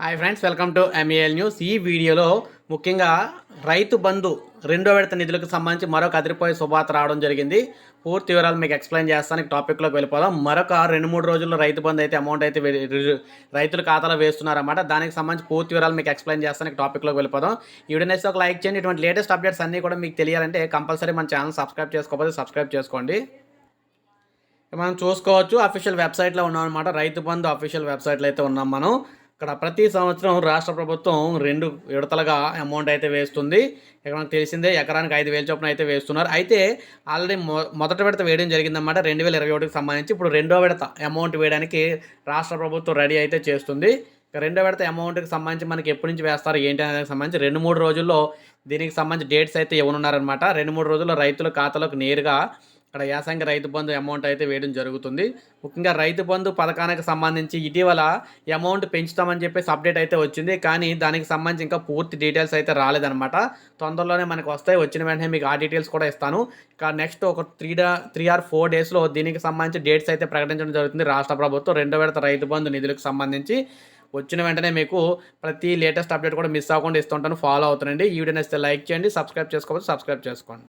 Hi friends welcome to MAL news ఈ వీడియోలో ముఖ్యంగా రైతు బంధు రెండో విడత నిధులకు సంబంధించి మరొక అదిరిపోయే శుభార్త రావడం జరిగింది. పూర్తి వివరాలు మీకు ఎక్స్ప్లెయిన్ చేస్తాను. టాపిక్లోకి వెళ్ళిపోదాం. మరొక రెండు మూడు రోజుల్లో రైతు బంధు అయితే అమౌంట్ అయితే రైతుల ఖాతాలో వేస్తున్నారన్నమాట. దానికి సంబంధించి పూర్తి వివరాలు మీకు ఎక్స్ప్లెయిన్ చేస్తాను. టాపిక్లోకి వెళ్ళిపోదాం. ఈ వీడియో ఒక లైక్ చేయండి. ఇటువంటి లేటెస్ట్ అప్డేట్స్ అన్నీ కూడా మీకు తెలియాలంటే కంపల్సరీ మన ఛానల్ సబ్స్క్రైబ్ చేసుకోకపోతే సబ్స్క్రైబ్ చేసుకోండి. మనం చూసుకోవచ్చు. అఫీషియల్ వెబ్సైట్లో ఉన్నాం అనమాట రైతు బంధు అఫీషియల్ వెబ్సైట్లో అయితే ఉన్నాం మనం. ఇక్కడ ప్రతి సంవత్సరం రాష్ట్ర ప్రభుత్వం రెండు విడతలుగా అమౌంట్ అయితే వేస్తుంది. ఇక్కడ మనకు తెలిసిందే ఎకరానికి ఐదు వేల చొప్పున అయితే వేస్తున్నారు. అయితే ఆల్రెడీ మొ మొదటి విడత వేయడం జరిగిందన్నమాట. రెండు వేల ఇరవై ఒకటికి సంబంధించి ఇప్పుడు రెండో విడత అమౌంట్ వేయడానికి రాష్ట్ర ప్రభుత్వం రెడీ అయితే చేస్తుంది. రెండో విడత అమౌంట్కి సంబంధించి మనకి ఎప్పటి నుంచి వేస్తారు ఏంటి అనేది సంబంధించి రెండు మూడు రోజుల్లో దీనికి సంబంధించి డేట్స్ అయితే ఇవ్వనున్నారనమాట రెండు మూడు రోజుల్లో రైతుల ఖాతాలోకి నేరుగా ఇక్కడ యాసంగి రైతు బంధు అమౌంట్ అయితే వేయడం జరుగుతుంది. ముఖ్యంగా రైతు బంధు పథకానికి సంబంధించి ఇటీవల అమౌంట్ పెంచుతామని చెప్పేసి అప్డేట్ అయితే వచ్చింది. కానీ దానికి సంబంధించి ఇంకా పూర్తి డీటెయిల్స్ అయితే రాలేదనమాట తొందరలోనే మనకు వస్తాయి. వచ్చిన వెంటనే మీకు ఆ డీటెయిల్స్ కూడా ఇస్తాను. ఇక నెక్స్ట్ ఒక త్రీ డా త్రీ ఆర్ ఫోర్ డేస్లో దీనికి సంబంధించి డేట్స్ అయితే ప్రకటించడం జరుగుతుంది రాష్ట్ర ప్రభుత్వం. రెండో విడత రైతు బంధు నిధులకు సంబంధించి వచ్చిన వెంటనే మీకు ప్రతి లేటెస్ట్ అప్డేట్ కూడా మిస్ అవ్వకుండా ఇస్తుంటాను. ఫాలో అవుతానండి ఈ వీడియో నచ్చితే లైక్ చేయండి. సబ్స్క్రైబ్ చేసుకోవచ్చు సబ్స్క్రైబ్ చేసుకోండి.